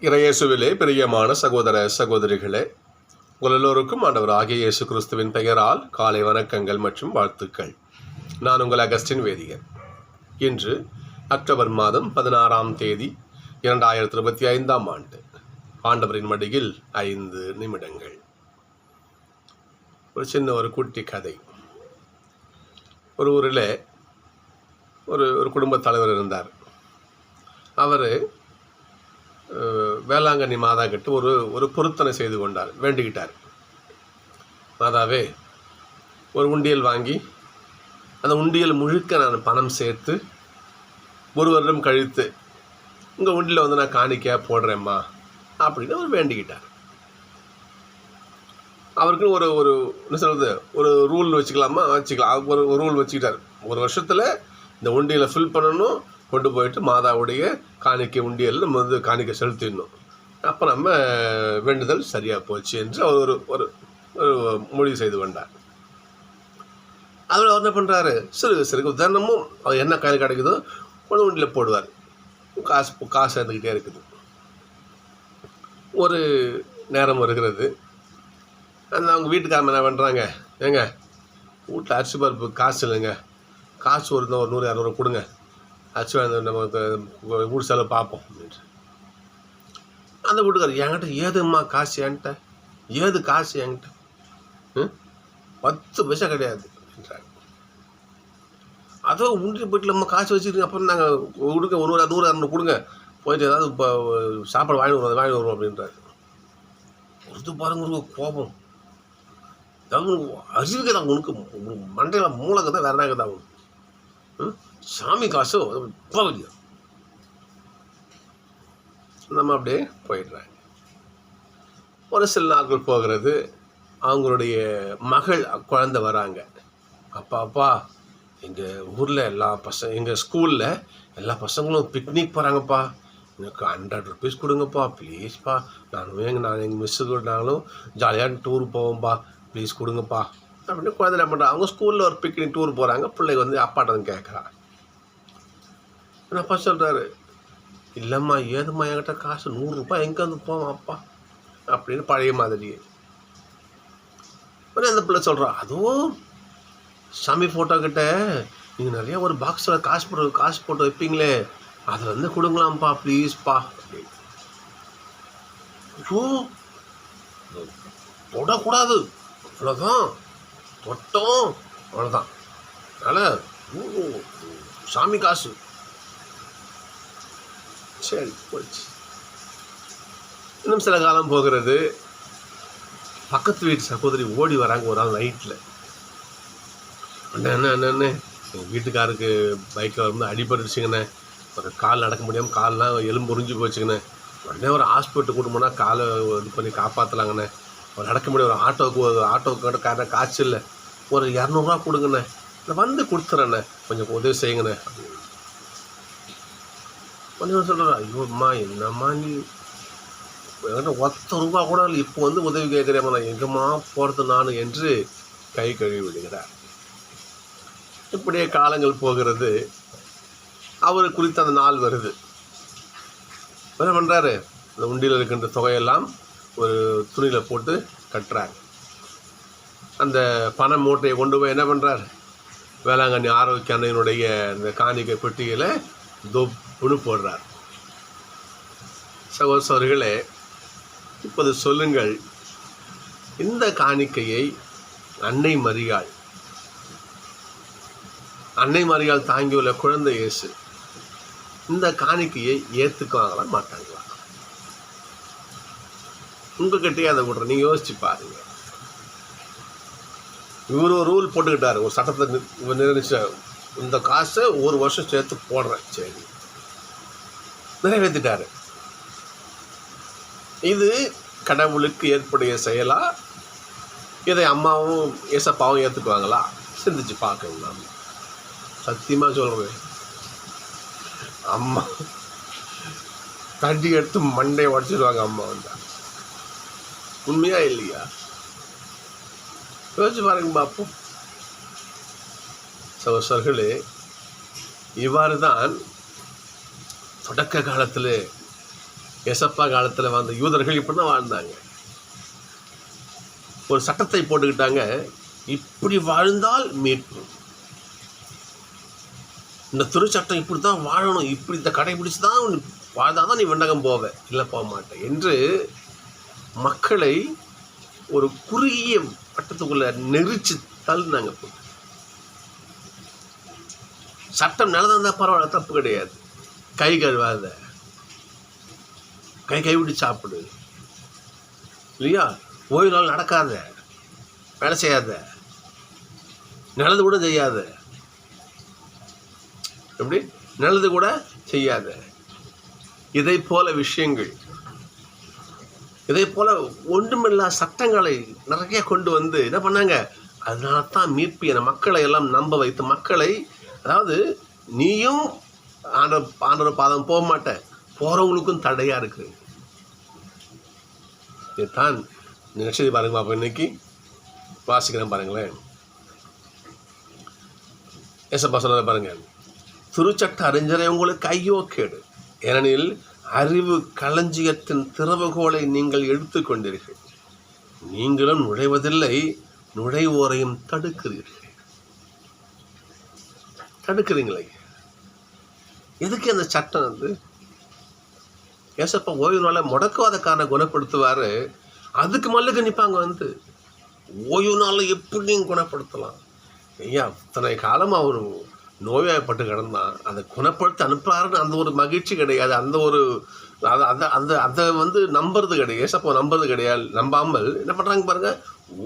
இறையேசுவிலே பிரியமான சகோதர சகோதரிகளே உங்கள் எல்லோருக்கும் ஆண்டவர் ஆகிய இயேசு கிறிஸ்துவின் பெயரால் காலை வணக்கங்கள் மற்றும் வாழ்த்துக்கள். நான் உங்கள் அகஸ்டின் வேதியன். இன்று அக்டோபர் மாதம் பதினாறாம் தேதி இரண்டாயிரத்தி இருபத்தி ஐந்தாம் ஆண்டு. ஆண்டவரின் மடியில் ஐந்து நிமிடங்கள். ஒரு சின்ன ஒரு குட்டி கதை. ஒரு ஊரில் ஒரு ஒரு குடும்பத் தலைவர் இருந்தார். அவர் வேளாங்கண்ணி மாதா கிட்ட ஒரு ஒரு பொருத்தனை செய்து கொண்டார் வேண்டிக்கிட்டார். மாதாவே ஒரு உண்டியல் வாங்கி அந்த உண்டியல் முழுக்க நான் பணம் சேர்த்து ஒரு வருடம் கழித்து உங்கள் உண்டியில் வந்து நான் காணிக்கையாக போடுறேம்மா அப்படின்னு அவர் வேண்டிக்கிட்டார். அவருக்கு ஒரு ஒரு என்ன சொல்கிறது ஒரு ரூல் வச்சுக்கலாமா? வச்சுக்கலாம். ஒரு ஒரு ரூல் வச்சுக்கிட்டார். ஒரு வருஷத்தில் இந்த உண்டியலை ஃபில் பண்ணணும் கொண்டு போயிட்டு மாதாவுடைய காணிக்கை உண்டியல் நம்ம வந்து காணிக்கை செலுத்திடணும். அப்போ நம்ம வேண்டுதல் சரியாக போச்சு என்று அவர் ஒரு ஒரு ஒரு முடிவு செய்து கொண்டார். அதில் அவர் என்ன பண்ணுறாரு சிறு சிறு தினமும் அவர் என்ன காய் கிடைக்குதோ கொண்டு உண்டியில் போடுவார். காசு காசு இருந்துக்கிட்டே இருக்குது. ஒரு நேரம் வருகிறது. அந்த அவங்க வீட்டுக்காரங்க என்ன பண்ணுறாங்க ஏங்க வீட்டில் அரிசி பருப்பு காசு இல்லைங்க. காசு ஒரு ஒரு நூறு இரநூறு கொடுங்க. ஆக்சுவலாக அந்த நம்ம வீடு செலவு பார்ப்போம் அப்படின்ட்டு. அந்த வீட்டுக்காரர் என்கிட்ட ஏதும்மா காசு என்கிட்ட? ஏது காசு என்கிட்ட? ம்? பத்து பைசா கிடையாது அப்படின்றாங்க அதோ உண்டி போயிட்டு நம்ம காசு வச்சுருங்க அப்புறம் நாங்கள் கொடுங்க ஒரு நூறு நூறு கொடுங்க. போயிட்டு ஏதாவது இப்போ சாப்பாடு வாங்கி வருவோம் வாங்கி வருவோம் அப்படின்றாரு. பொறுத்து பாருங்க கோபம். அதாவது அறிவுக்கு தான் உனக்கு மண்டையில் மூலக்கு தான் வேற தான் உனக்கு? சாமி காசு இப்போ நம்ம அப்படியே போயிடுறாங்க. ஒரு சில நாட்கள் போகிறது அவங்களுடைய மகள் குழந்தை வராங்க. அப்பா அப்பா எங்கள் ஊரில் எல்லா பசங்க எங்கள் ஸ்கூலில் எல்லா பசங்களும் பிக்னிக் போகிறாங்கப்பா எனக்கு ஹண்ட்ரட் ருபீஸ் கொடுங்கப்பா ப்ளீஸ்ப்பா நானும் எங்கள் நான் எங்கள் மிஸ்ஸு நாங்களும் ஜாலியாக டூர் போவோம்ப்பா ப்ளீஸ் கொடுங்கப்பா. அப்படின்னு குழந்தை என்ன பண்ணுறாங்க அவங்க ஸ்கூலில் ஒரு பிக்னிக் டூர் போகிறாங்க பிள்ளைங்க வந்து அப்பாட்ட வந்து கேட்குறான் அப்பா சொல்கிறாரு இல்லைம்மா ஏதும்மா என்கிட்ட காசு? நூறுரூபா எங்கே வந்து போவோம் அப்பா? அப்படின்னு பழைய மாதிரி. உடனே அந்த பிள்ளை சொல்கிறா அதுவும் சாமி ஃபோட்டோ கிட்ட நீங்கள் நிறையா ஒரு பாக்ஸில் காசு போட்டு காசு போட்டு வைப்பீங்களே. அதில் வந்து கொடுங்களாம்ப்பா ப்ளீஸ்ப்பா அப்படின்னு ஐயோ தொடக்கூடாது. அவ்வளோதான் தொட்டோம். அவ்வளோதான் அதனால் ஊ, சாமி காசு. சரி போச்சு. இன்னும் சில காலம் போகிறது. பக்கத்து வீட்டு சகோதரி ஓடி வராங்க ஒரு நாள் நைட்டில் அண்ணா என்ன அண்ணே எங்கள் வீட்டுக்காருக்கு பைக்கில் வந்து அடிபட்டுருச்சுங்கண்ணே. ஒரு கால் நடக்க முடியாமல் கால்லாம் எலும்பு உறிஞ்சு போச்சுங்கண்ணே. உடனே ஒரு ஹாஸ்பிட்டல் கூட்டு போனால் காலை இது பண்ணி காப்பாற்றலாங்கண்ணே ஒரு நடக்க முடியும் ஒரு ஆட்டோவுக்கு ஒரு ஆட்டோவுக்கு கூட காரணம் காசு இல்லை. ஒரு இரநூறுவா கொடுங்கண்ணே. நான் வந்து கொடுத்துறேண்ணே. கொஞ்சம் உதவி செய்யுங்கண்ணே. கொஞ்சம் சொல்கிறேன் ஐயோ அம்மா என்னம்மா நீ? என்கிட்ட ஒத்த ரூபா கூட இல்லை இப்போ வந்து உதவி கேட்குறேம்மா. நான் எங்கம்மா போகிறது நான் என்று கை கழுவி விடுகிறார். இப்படியே காலங்கள் போகிறது. அவர் குறித்த அந்த நாள் வருது. என்ன பண்ணுறாரு இந்த உண்டியில் இருக்கின்ற தொகையெல்லாம் ஒரு துணியில் போட்டு கட்டுறாங்க அந்த பண மூட்டையை கொண்டு போய் என்ன பண்ணுறார் வேளாங்கண்ணி ஆரோக்கிய அன்னையினுடைய இந்த காணிக்கை பெட்டியில் தொப்புன்னு போடுறார். சகோதரர்களே இப்போது சொல்லுங்கள். இந்த காணிக்கையை அன்னை மரியாள் அன்னை மரியாள் தாங்கியுள்ள குழந்தை இயேசு இந்த காணிக்கையை ஏற்றுக்குவாங்களா மாட்டாங்களா? உங்ககிட்டயே அதை விட்ற நீங்கள் யோசிச்சு பாருங்க. இவர் ஒரு ரூல் போட்டுக்கிட்டார். ஒரு சட்டத்தை இவர் நிர்ணயிச்ச இந்த காசை ஒரு வருஷம் சேர்த்து போடுறேன். சரி. நிறைவேற்றிட்டார் இது கடவுளுக்கு ஏற்புடைய செயலா? இதை அம்மாவும் ஏசப்பாவும் ஏற்றுக்குவாங்களா சிந்திச்சு பார்க்கணும் நாம். சத்தியமாக சொல்கிறேன் அம்மா தண்டி எடுத்து மண்டையை உடச்சிடுவாங்க அம்மா வந்தா. உண்மையா இல்லையா? யோசிச்சு பாருங்க பார்ப்போம் சகோசர்களே இவ்வாறு தான் தொடக்க காலத்தில் எசப்பா காலத்தில் வாழ்ந்த யூதர்கள் இப்படி தான் வாழ்ந்தாங்க. ஒரு சட்டத்தை போட்டுக்கிட்டாங்க இப்படி வாழ்ந்தால் மீட்பு. இந்த திருச்சட்டம் இப்படி தான் வாழணும் இப்படி இந்த கடைபிடிச்சு தான் வாழ்ந்தாதான் வாழ்ந்தால் தான் நீ விண்ணகம் போவ. இல்லை போக மாட்டேன் என்று மக்களை ஒரு குறுகிய வட்டத்துக்குள்ள நெரிச்சு தள்ளினாங்க போட்டு சட்டம் நல்லதாக பரவாயில்ல தப்பு கிடையாது. கை கழுவாத கை கைவிட்டு சாப்பிடு. இல்லையா? ஓய்வு நாள் நடக்காத. வேலை செய்யாத. நல்லது கூட செய்யாத. எப்படி? நல்லது கூட செய்யாத. இதை போல விஷயங்கள். இதே போல ஒன்றுமில்லா சட்டங்களை நிறைய கொண்டு வந்து என்ன பண்ணாங்க? அதனால தான் மீட்பு என மக்களை எல்லாம் நம்ப வைத்து மக்களை அதாவது நீயும் ஆண்டவர் ஆண்டவர் பாதம் போக மாட்ட போகிறவங்களுக்கும் தடையாக இருக்கு. இதுதான் நிகழ்ச்சி பாருங்க பாப்பா இன்னைக்கு. வாசிக்கிறேன் பாருங்களேன். ஏசப்பா சொல்ல பாருங்க. திருச்சட்ட அறிஞரை உங்களுக்கு ஐயோ கேடு. ஏனெனில் அறிவு களஞ்சியத்தின் திறவுகோலை நீங்கள் எடுத்துக்கொண்டீர்கள் நீங்களும் நுழைவதில்லை நுழைவோரையும் தடுக்கிறீர்கள். தடுக்கிறீங்களே? எதுக்கு அந்த சட்டம் வந்து? ஏசப்பா ஓய்வு நாளை முடக்குவாதக்காரனை குணப்படுத்துவார் அதுக்கு மல்லுக்கு நிற்பாங்க வந்து. ஓய்வு நாளில் எப்படி நீங்கள் குணப்படுத்தலாம். ஐயா இத்தனை காலம் அவர் நோய்வாய்ப்பட்டு கிடந்தான் அதை குணப்படுத்தி அனுப்புறாருன்னு அந்த ஒரு மகிழ்ச்சி கிடையாது. அந்த ஒரு அதை அந்த அந்த அதை வந்து நம்புறது கிடையாது. ஏசப்போ நம்புறது கிடையாது. நம்பாமல் என்ன பண்ணுறாங்க பாருங்க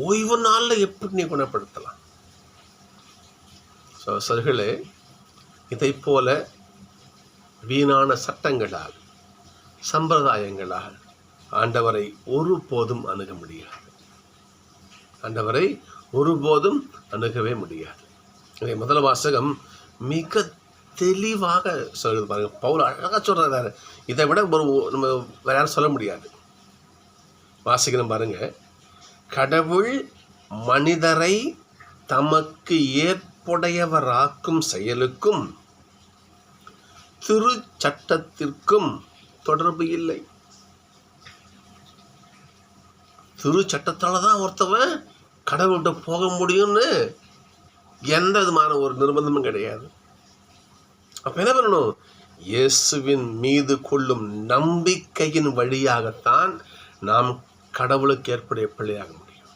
ஓய்வு நாளில் எப்படி நீ குணப்படுத்தலாம்? ஸோ சர்களே இதை போல வீணான சட்டங்களால் சம்பிரதாயங்களால் ஆண்டவரை ஒருபோதும் அணுக முடியாது. ஆண்டவரை ஒருபோதும் அணுகவே முடியாது. இதை முதல் வாசகம் மிக தெளிவாக சொல்லுது பாருங்க. பவுல் அழகாக சொல்கிறாரு இதை விட ஒரு நம்ம வேற யாரும் சொல்ல முடியாது. வாசிக்கணும் பாருங்க. கடவுள் மனிதரை தமக்கு ஏற்புடையவராக்கும் செயலுக்கும் திருச்சட்டத்திற்கும் தொடர்பு இல்லை. திருச்சட்டத்தால் தான் ஒருத்தவன் கடவுள்கிட்ட போக முடியும்னு எந்த விதமான ஒரு நிர்பந்தமும் கிடையாது. அப்போ என்ன பண்ணணும்? இயேசுவின் மீது கொள்ளும் நம்பிக்கையின் வழியாகத்தான் நாம் கடவுளுக்கு ஏற்புடைய பிள்ளையாக முடியும்.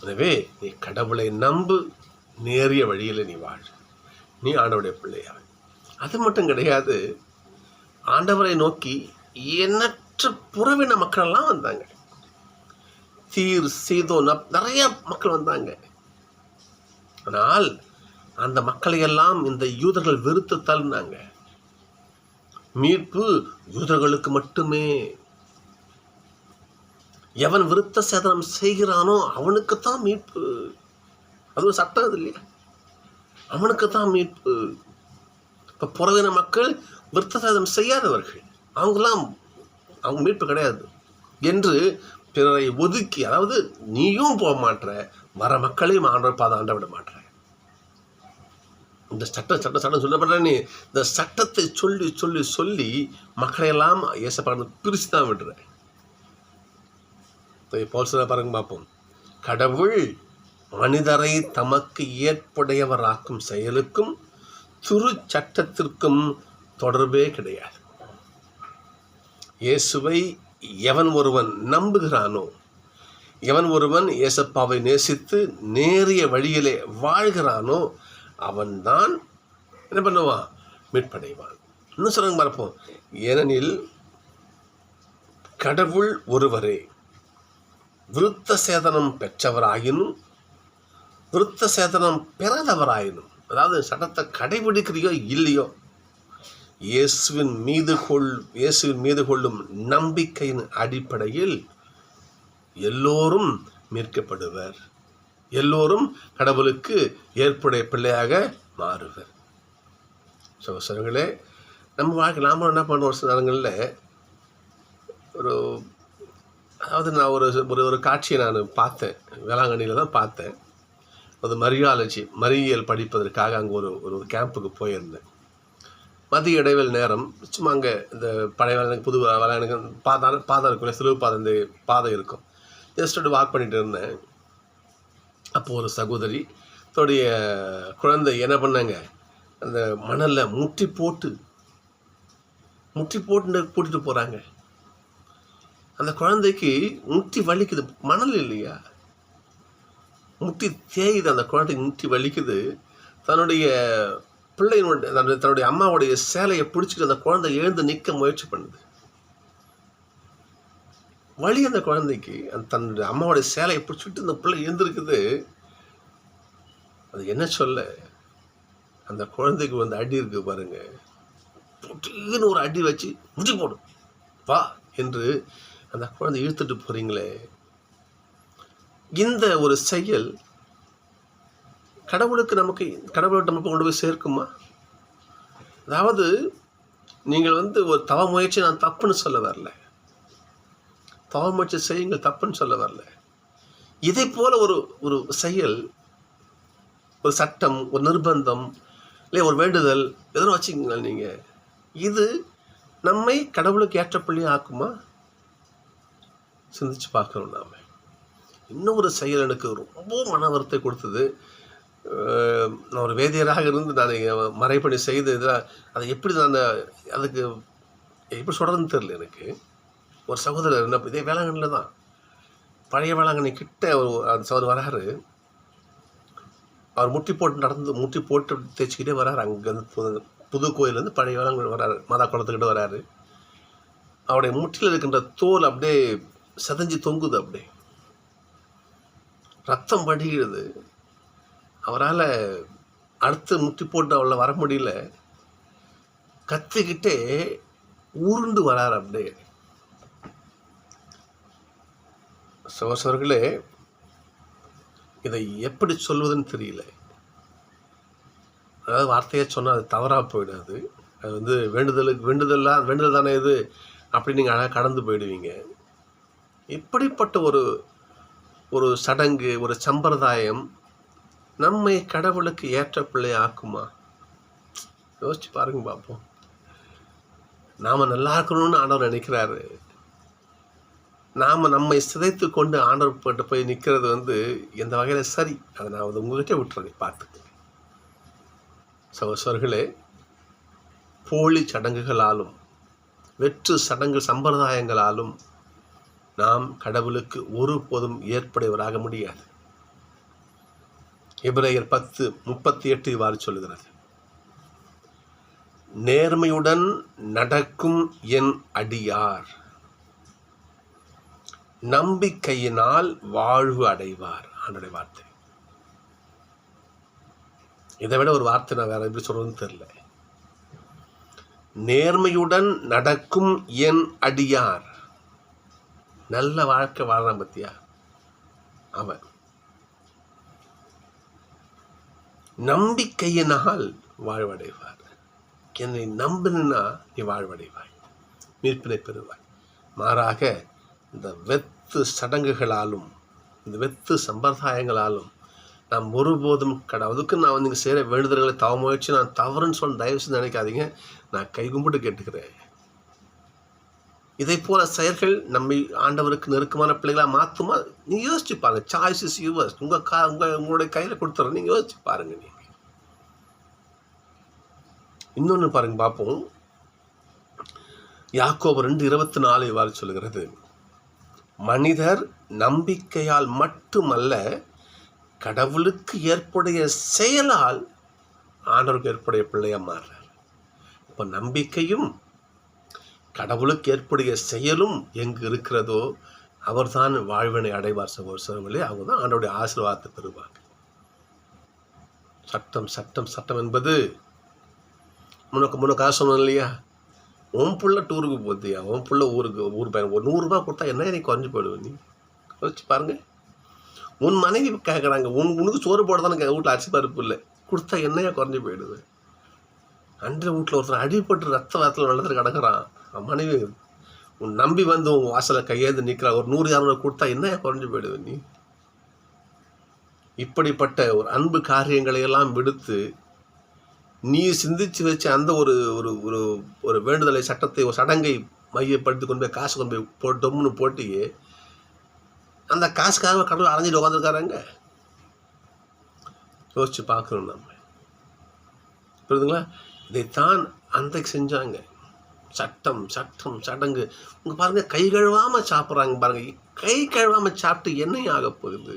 எனவே நீ கடவுளை நம்பு நேரிய வழியில் நீ வாழ். நீ ஆண்டவருடைய பிள்ளையாக அது மட்டும் கிடையாது ஆண்டவரை நோக்கி எண்ணற்ற புறவின மக்களெல்லாம் வந்தாங்க. தீர் சீதோன் நிறைய மக்கள் வந்தாங்க. ஆனால் அந்த மக்களை எல்லாம் இந்த யூதர்கள் வெறுத்து தள்ளினாங்க. மீட்பு யூதர்களுக்கு மட்டுமே. எவன் விருத்த சேதனம் செய்கிறானோ அவனுக்குத்தான் மீட்பு. அது ஒரு சட்டம் இது இல்லையா? அவனுக்கு தான் மீட்பு. இப்போ புறவின மக்கள் விருத்த சேதனம் செய்யாதவர்கள். அவங்கெல்லாம் அவங்க மீட்பு கிடையாது. என்று பிறரை ஒதுக்கி அதாவது நீயும் போக மாட்ற வர மக்களையும் ஆண்டவர் பாதாண்ட விட மாட்ற. இந்த சட்டம் சட்டம் சட்டம் சொல்லப்படுற நீ? இந்த சட்டத்தை சொல்லி சொல்லி சொல்லி மக்களையெல்லாம் ஏசப்பாடு பிரித்து தான் விடுற. போல் சொல்ல பாருங்க பார்ப்போம். கடவுள் மனிதரை தமக்கு ஏற்புடையவராக்கும் செயலுக்கும் துரு சட்டத்திற்கும் தொடர்பே கிடையாது. இயேசுவை எவன் ஒருவன் நம்புகிறானோ எவன் ஒருவன் ஏசப்பாவை நேசித்து நேரிய வழியிலே வாழ்கிறானோ அவன்தான் என்ன பண்ணுவான்? மீட்படைவான். இன்னும் சொல்லுங்க பார்ப்போம் ஏனெனில் கடவுள் ஒருவரே விருத்த சேதனம் பெற்றவராயினும் விருத்த சேதனம் பெறாதவராயினும் அதாவது சட்டத்தை கடைபிடிக்கிறியோ இல்லையோ இயேசுவின் மீது கொள் இயேசுவின் மீது கொள்ளும் நம்பிக்கையின் அடிப்படையில் எல்லோரும் மீட்கப்படுவர். எல்லோரும் கடவுளுக்கு ஏற்புடைய பிள்ளையாக மாறுவர். ஸோ நம்ம வாழ்க்கை நாமளும் என்ன பண்ணுவோம்? ஒரு சில நேரங்களில் ஒரு அதாவது நான் ஒரு ஒரு ஒரு காட்சியை நான் பார்த்தேன். வேளாங்கண்ணியில் தான் பார்த்தேன். அது மரியாலஜி மரியல் படிப்பதற்காக அங்கே ஒரு ஒரு கேம்புக்கு போயிருந்தேன். மதிய இடைவெளி நேரம் சும்மா அங்கே இந்த பழைய வேலைக்கு புது வேலைக்கு பாதை பாதை இருக்கும் சிலுவை பாதை இந்த பாதை இருக்கும். ஜஸ்ட் அப்படி வாக் பண்ணிகிட்டு இருந்தேன். அப்போது ஒரு சகோதரி தன்னுடைய குழந்தை என்ன பண்ணாங்க? அந்த மணலில் முட்டி போட்டு முட்டி போட்டு கூட்டிகிட்டு போகிறாங்க அந்த குழந்தைக்கு முட்டி வலிக்குது. மணல் இல்லையா? முட்டி தேயுது. அந்த குழந்தைக்கு முட்டி வலிக்குது. தன்னுடைய பிள்ளையினுடைய தன்னுடைய தன்னுடைய அம்மாவுடைய சேலையை பிடிச்சிட்டு அந்த குழந்தை எழுந்து நிற்க முயற்சி பண்ணுது. வழி அந்த குழந்தைக்கு அந்த தன்னுடைய அம்மாவுடைய சேலையை பிடிச்சிட்டு அந்த பிள்ளை எழுந்திருக்குது. அது என்ன சொல்ல? அந்த குழந்தைக்கு வந்து அடி இருக்கு பாருங்க. புட்டின்னு ஒரு அடி வச்சு முடி போடும். வா என்று அந்த குழந்தை இழுத்துட்டு போகிறீங்களே இந்த ஒரு செயல் கடவுளுக்கு நமக்கு கடவுள்கிட்ட நமக்கு கொண்டு போய் சேர்க்குமா? அதாவது நீங்கள் வந்து ஒரு தவ முயற்சி நான் தப்புன்னு சொல்ல வரல. தவ முயற்சி செய்யுங்கள் தப்புன்னு சொல்ல வரல. இதை போல் ஒரு ஒரு செயல் ஒரு சட்டம் ஒரு நிர்பந்தம் இல்லை ஒரு வேண்டுதல் எதனா வச்சுக்கங்களேன் நீங்கள் இது நம்மை கடவுளுக்கு ஏற்ற பள்ளியும் ஆக்குமா? சிந்திச்சு பார்க்கணும் நாம். இன்னும் ஒரு செயல் எனக்கு ரொம்ப மன வருத்தத்தை கொடுத்தது. நான் ஒரு வேதியராக இருந்து நான் மறைப்பணி செய்து இதெல்லாம் அதை எப்படி நான் அந்த அதுக்கு எப்படி சொல்கிறதுன்னு தெரியல எனக்கு. ஒரு சகோதரர் என்ன இதே வேளாங்கண்ணில் தான். பழைய வேளாங்கண்ணி கிட்ட ஒரு அந்த சகோதரர் வராரு. அவர் முட்டி போட்டு நடந்து முட்டி போட்டு தேய்ச்சிக்கிட்டே வராரு. அங்கேருந்து புது புது கோயிலேருந்து பழைய வேளாங்கண்ணி வராரு. மாதா குளத்துக்கிட்ட வராரு. அவருடைய முட்டியில் இருக்கின்ற தோல் அப்படியே செதஞ்சு தொங்குது அப்படியே. ரத்தம் வடிகிறது. அவரால் அடுத்து முட்டி போட்டு அவளை வர முடியல. கத்திக்கிட்டே உருண்டு வரார் அப்படியே. சோசர்களே இதை எப்படி சொல்வதுன்னு தெரியல. அதாவது வார்த்தையாக சொன்னால் அது தவறாக போயிடாது. அது வந்து வேண்டுதலுக்கு வேண்டுதல்லாம் வேண்டுதல் தானே இது அப்படி நீங்கள் அழகாக கடந்து போயிடுவீங்க. இப்படிப்பட்ட ஒரு ஒரு சடங்கு ஒரு சம்பிரதாயம் நம்மை கடவுளுக்கு ஏற்ற பிள்ளை ஆக்குமா? யோசிச்சு பாருங்க பார்ப்போம் நாம் நல்லா இருக்கணும்னு ஆண்டவர் நினைக்கிறாரு. நாம் நம்மை சிதைத்து கொண்டு ஆண்டவர் போட்டு போய் நிற்கிறது வந்து எந்த வகையில் சரி? அதை நான் வந்து உங்ககிட்ட விட்டுறேன் பார்த்துக்க. சகோசர்களே போலி சடங்குகளாலும் வெற்று சடங்கு சம்பிரதாயங்களாலும் நாம் கடவுளுக்கு ஒருபோதும் ஏற்புடையவராக முடியாது. எபிரேயர் பத்து முப்பத்தி எட்டு இவ்வாறு சொல்லுகிறது. நேர்மையுடன் நடக்கும் என் அடியார். நம்பிக்கையினால் வாழ்வு அடைவார். ஆண்டுடைய வார்த்தை. இதை விட ஒரு வார்த்தை நான் வேற எப்படி சொல்றதுன்னு தெரியல. நேர்மையுடன் நடக்கும் என் அடியார். நல்ல வாழ்க்கை வாழ்றான் பத்தியா? அவன். நம்பிக்கையினால் வாழ்வடைவார். என்னை நம்பினா நீ வாழ்வடைவாய் மீட்பினை பெறுவாய். மாறாக இந்த வெத்து சடங்குகளாலும் இந்த வெத்து சம்பிரதாயங்களாலும் நாம் ஒருபோதும் கடவுளுக்கு நான் வந்து இங்கே செய்கிற வேண்டுதல்களை தவ முயற்சி நான் தவறுன்னு சொல்லி தயவு செஞ்சு நினைக்காதீங்க. நான் கை கும்பிட்டு கேட்டுக்கிறேன். இதை போல செயல்கள் நம்மை ஆண்டவருக்கு நெருக்கமான பிள்ளைகளாக மாற்றுமா நீங்கள் யோசிச்சு பாருங்க. சாய்ஸ் இஸ் யூவர்ஸ் உங்கள் கா உங்கள் உங்களுடைய கையில் கொடுத்துறேன். நீங்கள் யோசிச்சு பாருங்க நீங்கள் இன்னொன்று பாருங்க பார்ப்போம். யாக்கோபு ரெண்டு இருபத்தி நாலு இவ்வாறு சொல்லுகிறது. மனிதர் நம்பிக்கையால் மட்டுமல்ல கடவுளுக்கு ஏற்புடைய செயலால் ஆண்டவருக்கு ஏற்புடைய பிள்ளையாக மாறுறார். இப்போ நம்பிக்கையும் கடவுளுக்கு ஏற்புடைய செயலும் எங்கு இருக்கிறதோ அவர் தான் வாழ்வினை அடைவார் சகோதர சகோதரர்களே அவங்க தான் ஆண்டோடைய ஆசீர்வாதத்தை பெறுவாங்க. சட்டம் சட்டம் சட்டம் என்பது முன்னக்கு முன்னக்காக சொன்னோம் இல்லையா? உன் புள்ள டூருக்கு போத்தியா? உன் புள்ள ஊருக்கு ஊர் பயணம் ஒரு நூறுரூபா கொடுத்தா என்ன நீ குறைஞ்சி போயிடுவ நீ? யோசிச்சு பாருங்க. உன் மனைவி கேட்குறாங்க உன் உனக்கு சோறு போட தானே வீட்டில் அரிசி பருப்பு இல்லை. கொடுத்தா என்னையா குறைஞ்சி போயிடுது அன்றைய வீட்டில் ஒருத்தர் அடிபட்டு ரத்த வாரத்தில் வெள்ளத்தில் கிடக்குறான். அவன் மனைவி உன் நம்பி வந்து உன் வாசலை கையேந்து நிற்கிறா ஒரு நூறு இரநூறு கொடுத்தா என்ன குறைஞ்சி போயிடுவ நீ? இப்படிப்பட்ட ஒரு அன்பு காரியங்களை எல்லாம் விடுத்து நீ சிந்திச்சு வச்ச அந்த ஒரு ஒரு ஒரு ஒரு வேண்டுதலை சட்டத்தை ஒரு சடங்கை மையப்படுத்தி கொண்டு போய் காசு கொண்டு போய் போட்டோம்னு போட்டி அந்த காசுக்காக கடவுள் அலைஞ்சிட்டு உட்காந்துருக்காருங்க யோசிச்சு பார்க்கணும் நம்ம. புரியுதுங்களா? இதைத்தான் அன்றைக்கு செஞ்சாங்க. சட்டம் சட்டம் சடங்கு. இங்கே பாருங்க கை கழுவாம சாப்பிட்றாங்க பாருங்க. கை கழுவாம சாப்பிட்டு என்ன ஆக போகுது?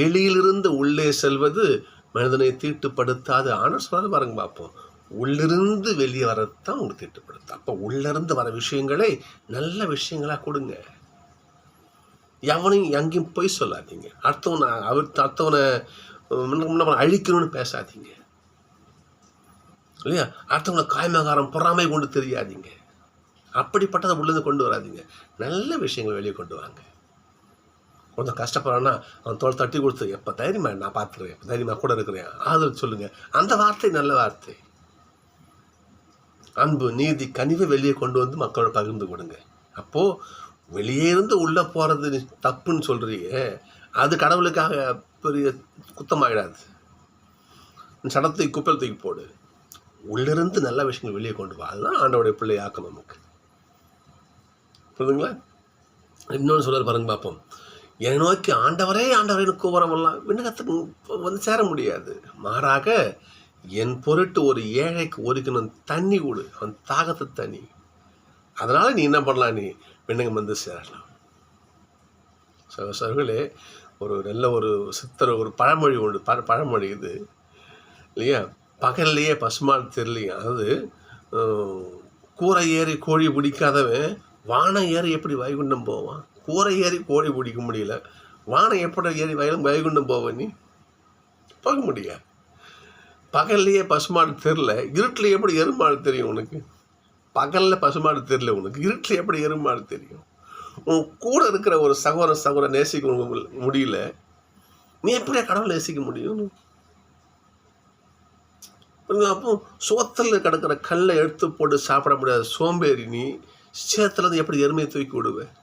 வெளியிலிருந்து உள்ளே செல்வது மனிதனை தீட்டுப்படுத்தாது. ஆனால் சொல்லாது பாருங்க பார்ப்போம். உள்ளிருந்து வெளியே வரத்தான் உங்களுக்கு தீட்டுப்படுத்து அப்போ உள்ளிருந்து வர விஷயங்களை நல்ல விஷயங்களாக கொடுங்க. எவனையும் எங்கேயும் போய் சொல்லாதீங்க. அடுத்தவனை அவர் அடுத்தவனை அழிக்கணும்னு பேசாதீங்க. இல்லையா? அடுத்தவங்களை காய்மகாரம் பொறாமை கொண்டு தெரியாதீங்க. அப்படிப்பட்டதை உள்ளது கொண்டு வராதீங்க. நல்ல விஷயங்களை வெளியே கொண்டு வாங்க. கொஞ்சம் கஷ்டப்படுறான்னா அவன் தோல் தட்டி கொடுத்து எப்போ தைரியமாக நான் பார்த்துக்கிறேன் எப்போ கூட இருக்கிறேன் ஆதரவு சொல்லுங்கள் அந்த வார்த்தை நல்ல வார்த்தை. அன்பு நீதி கனிவை வெளியே கொண்டு வந்து மக்களோட பகிர்ந்து கொடுங்க. அப்போது வெளியே இருந்து உள்ளே போகிறது தப்புன்னு சொல்கிறீங்க அது கடவுளுக்காக பெரிய குத்தமாயிடாது. சடத்தை குப்பையில் தூக்கி போடு. உள்ளிருந்து நல்ல விஷயங்கள் வெளியே கொண்டு வா. அதுதான் ஆண்டோடைய பிள்ளை ஆக்கம் நமக்கு. புரியுதுங்களா? இன்னொன்று சொல்ல பாருங்க பார்ப்போம். என்னை நோக்கி ஆண்டவரே ஆண்டவரே கூவரமெல்லாம் விண்ணகத்துக்கு வந்து சேர முடியாது. மாறாக என் பொருட்டு ஒரு ஏழைக்கு ஒரு கிணம் தண்ணி கொடு. அவன் தாகத்தை தண்ணி. அதனால் நீ என்ன பண்ணலாம்? நீ விண்ணகம் வந்து சேரலாம். சகோசர்களே ஒரு நல்ல ஒரு சித்தர் ஒரு பழமொழி உண்டு. ப பழமொழி இது. இல்லையா? பகல்லையே பசுமான் தெரியலையும் அதாவது கூரை ஏறி கோழி பிடிக்காதவன் வானம் ஏறி எப்படி வைகுண்டம் போவான்? கூரை ஏறி கோழி பிடிக்க முடியல. வானம் எப்படி ஏறி வயலும் வைகுண்டம் போவ நீ? போக முடியாது பகல்லையே பசுமாடு தெரில இருட்டில் எப்படி எருமாடு தெரியும் உனக்கு? பகலில் பசுமாடு தெரில உனக்கு. இருட்டில் எப்படி எருமாடு தெரியும்? உன் கூட இருக்கிற ஒரு சகோதர சகோதர நேசிக்க முடியல. நீ எப்படியா கடவுள் நேசிக்க முடியும்? அப்போ சோத்தில் கிடக்கிற கல்லை எடுத்து போட்டு சாப்பிட முடியாத சோம்பேறி நீ சேத்துலேருந்து எப்படி எருமையை தூக்கி விடுவேன்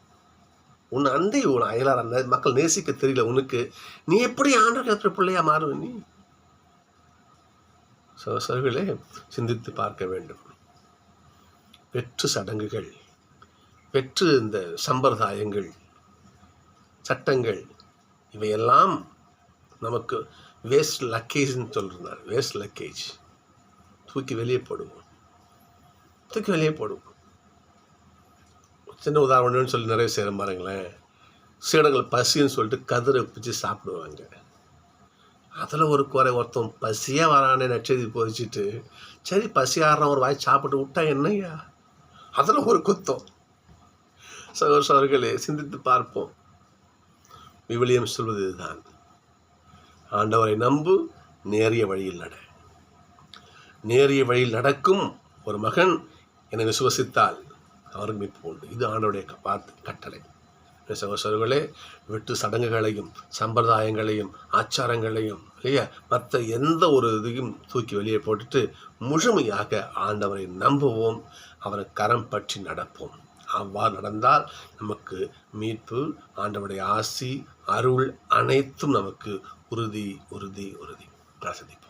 உன்னை அண்டை உன் அயலார் அந்த மக்கள் நேசிக்க தெரியல உனக்கு. நீ எப்படி ஆண்டு பிள்ளையா மாறுவ நீ? சர்களே சிந்தித்து பார்க்க வேண்டும். வெற்று சடங்குகள் வெற்று இந்த சம்பிரதாயங்கள் சட்டங்கள் இவையெல்லாம் நமக்கு வேஸ்ட் லக்கேஜ்னு சொல்கிறார் வேஸ்ட் லக்கேஜ். தூக்கி வெளியே போடுவோம். தூக்கி வெளியே போடுவோம். சின்ன உதாரணம்னு சொல்லி நிறைய செய்கிற பாருங்களேன். சீடங்கள் பசின்னு சொல்லிட்டு கதிரை பிடிச்சி சாப்பிடுவாங்க. அதில் ஒரு குறை ஒருத்தன் பசியாக வரானே நட்சதி போதிச்சுட்டு சரி பசி ஆடுறான் ஒரு வாய் சாப்பிட்டு விட்டா என்னையா அதில் ஒரு குத்தம். சகோசர்களே சிந்தித்து பார்ப்போம். விவிலியம் சொல்வது இதுதான். ஆண்டவரை நம்பு நேரிய வழியில் நட. நேரிய வழியில் நடக்கும் ஒரு மகன் என்னை விசுவசித்தால் அவருக்கு மீட்பு உண்டு. இது ஆண்டோடைய பார்த்து கட்டளை. சகோசர்களே வெட்டு சடங்குகளையும் சம்பிரதாயங்களையும் ஆச்சாரங்களையும் இல்லையா? மற்ற எந்த ஒரு இதையும் தூக்கி வெளியே போட்டுட்டு முழுமையாக ஆண்டவரை நம்புவோம் அவரை கரம் பற்றி நடப்போம். அவ்வாறு நடந்தால் நமக்கு மீட்பு ஆண்டவருடைய ஆசி அருள் அனைத்தும் நமக்கு உறுதி உறுதி உறுதி. பிரசதிப்போம்